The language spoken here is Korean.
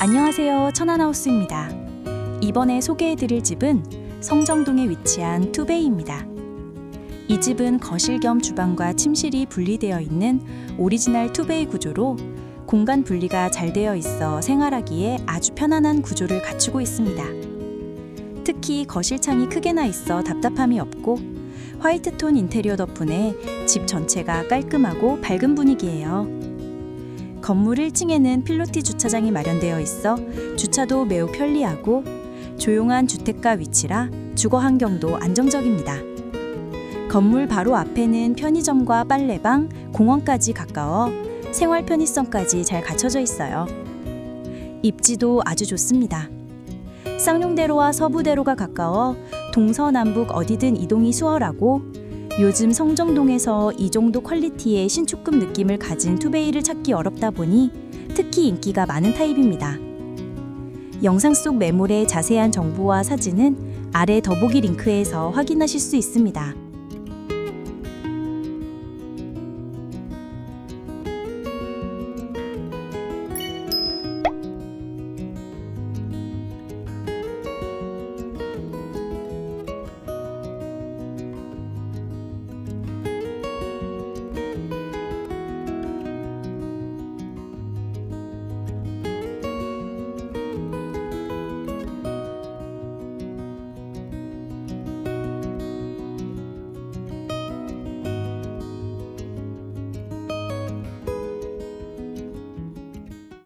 안녕하세요. 천안하우스입니다. 이번에 소개해드릴 집은 성정동에 위치한 투베이입니다. 이 집은 거실 겸 주방과 침실이 분리되어 있는 오리지널 투베이 구조로 공간 분리가 잘 되어 있어 생활하기에 아주 편안한 구조를 갖추고 있습니다. 특히 거실 창이 크게 나 있어 답답함이 없고 화이트 톤 인테리어 덕분에 집 전체가 깔끔하고 밝은 분위기예요. 건물 1층에는 필로티 주차장이 마련되어 있어 주차도 매우 편리하고 조용한 주택가 위치라 주거 환경도 안정적입니다. 건물 바로 앞에는 편의점과 빨래방, 공원까지 가까워 생활 편의성까지 잘 갖춰져 있어요. 입지도 아주 좋습니다. 쌍용대로와 서부대로가 가까워 동서남북 어디든 이동이 수월하고 요즘 성정동에서 이 정도 퀄리티의 신축급 느낌을 가진 투베이를 찾기 어렵다 보니 특히 인기가 많은 타입입니다. 영상 속 매물의 자세한 정보와 사진은 아래 더보기 링크에서 확인하실 수 있습니다.